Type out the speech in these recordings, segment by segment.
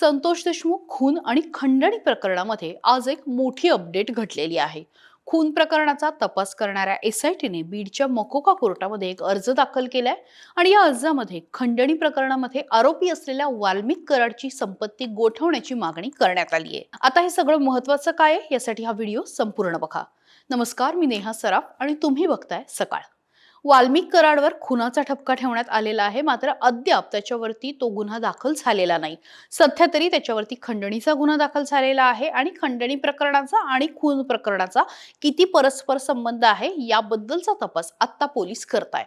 संतोष देशमुख खून आणि खंडणी प्रकरणामध्ये आज एक मोठी अपडेट घडलेली आहे. खून प्रकरणाचा तपास करणाऱ्या एस आय टीने बीडच्या मकोका कोर्टामध्ये एक अर्ज दाखल केलाय आणि या अर्जामध्ये खंडणी प्रकरणामध्ये आरोपी असलेल्या वाल्मिक कराडची संपत्ती गोठवण्याची मागणी करण्यात आली आहे. आता हे सगळं महत्वाचं काय आहे? यासाठी हा व्हिडिओ संपूर्ण बघा. नमस्कार मी नेहा सराफ आणि तुम्ही बघताय सकाळ. वाल्मिक कराडवर खुनाचा ठपका ठेवण्यात आलेला आहे. मात्र अद्याप त्याच्यावरती तो गुन्हा दाखल झालेला नाही. सध्या तरी त्याच्यावरती खंडणीचा गुन्हा दाखल झालेला आहे आणि खंडणी प्रकरणाचा आणि खून प्रकरणाचा किती परस्पर संबंध आहे याबद्दलचा तपास आत्ता पोलीस करतायत.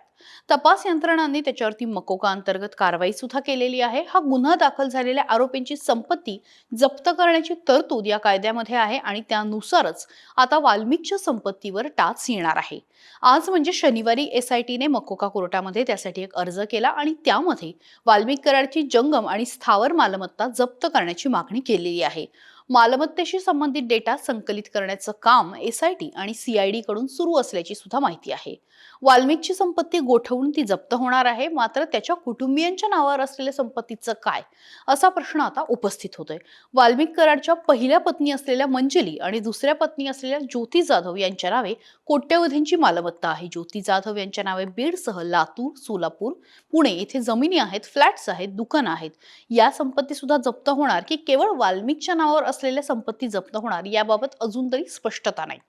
तपास यंत्रणांनी त्याच्यावरती मकोका अंतर्गत कारवाई सुद्धा केलेली आहे. हा गुन्हा दाखल झालेल्या आरोपींची संपत्ती जप्त करण्याची तरतूद या कायद्यामध्ये आहे आणि त्यानुसारच आता वाल्मिकच्या संपत्तीवर टाच येणार आहे. आज म्हणजे शनिवारी एस आय टीने मकोका कोर्टामध्ये त्यासाठी एक अर्ज केला आणि त्यामध्ये वाल्मिक कराडची जंगम आणि स्थावर मालमत्ता जप्त करण्याची मागणी केलेली आहे. मालमत्तेशी संबंधित डेटा संकलित करण्याचं काम एस आय टी आणि सीआयडी कडून सुरू असल्याची सुद्धा माहिती आहे. वाल्मिकची संपत्ती गोठवून ती जप्त होणार आहे मात्र त्याच्या कुटुंबियांच्या नावावर असलेल्या संपत्तीचं काय? असा प्रश्न आता उपस्थित होतोय. वाल्मिक कराडच्या पहिल्या पत्नी असलेल्या मंजली आणि दुसऱ्या पत्नी असलेल्या ज्योती जाधव यांच्या नावे कोट्यवधींची मालमत्ता आहे. ज्योती जाधव यांच्या नावे बीडसह लातूर सोलापूर पुणे येथे जमिनी आहेत फ्लॅट्स आहेत दुकानं आहेत. या संपत्ती सुद्धा जप्त होणार की केवळ वाल्मिकच्या नावावर असलेल्या संपत्ती जप्त होणार याबाबत अजून तरी स्पष्टता नाही.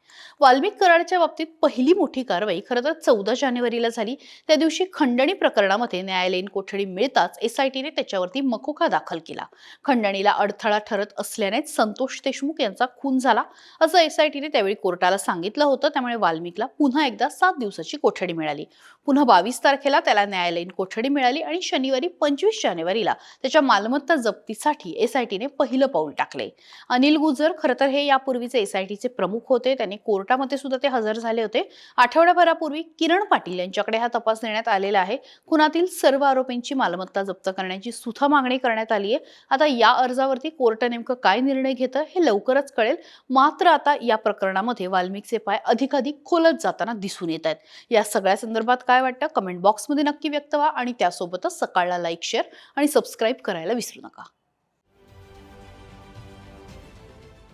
वाल्मिक कराडच्या बाबतीत पहिली मोठी कारवाई खरं तर चौदा जानेवारीला झाली. त्या दिवशी खंडणी प्रकरणामध्ये न्यायालयीन कोठडी मिळताच एस आय टीने त्याच्यावरती मकोका दाखल केला. खंडणीला अडथळा ठरत असल्यानेच संतोष देशमुख यांचा खून झाला असं एस आय टीने त्यावेळी कोर्टाला सांगितलं होतं. त्यामुळे वाल्मिकला पुन्हा एकदा सात दिवसाची कोठडी मिळाली. पुन्हा बावीस तारखेला त्याला न्यायालयीन कोठडी मिळाली आणि शनिवारी पंचवीस जानेवारीला त्याच्या मालमत्ता जप्तीसाठी एस आय टीने पहिलं पाऊल टाकले. अनिल गुजर खरं तर हे यापूर्वीचे एस प्रमुख होते. त्यांनी कोर्टामध्ये सुद्धा ते हजर झाले होते. आठवड्याभरापूर्वी किरण पाटील यांच्याकडे हा तपास देण्यात आलेला आहे. खुनातील सर्व आरोपींची मालमत्ता जप्त करण्याची सुद्धा मागणी करण्यात आली आहे. आता या अर्जावरती कोर्ट नेमकं काय निर्णय घेतं हे लवकरच कळेल. मात्र आता या प्रकरणामध्ये वाल्मिकचे पाय अधिकाधिक खोलत जाताना दिसून येत आहेत. या सगळ्या संदर्भात काय वाटतं? कमेंट बॉक्समध्ये नक्की व्यक्त व्हा आणि त्यासोबतच सकाळला लाईक शेअर आणि सबस्क्राईब करायला विसरू नका.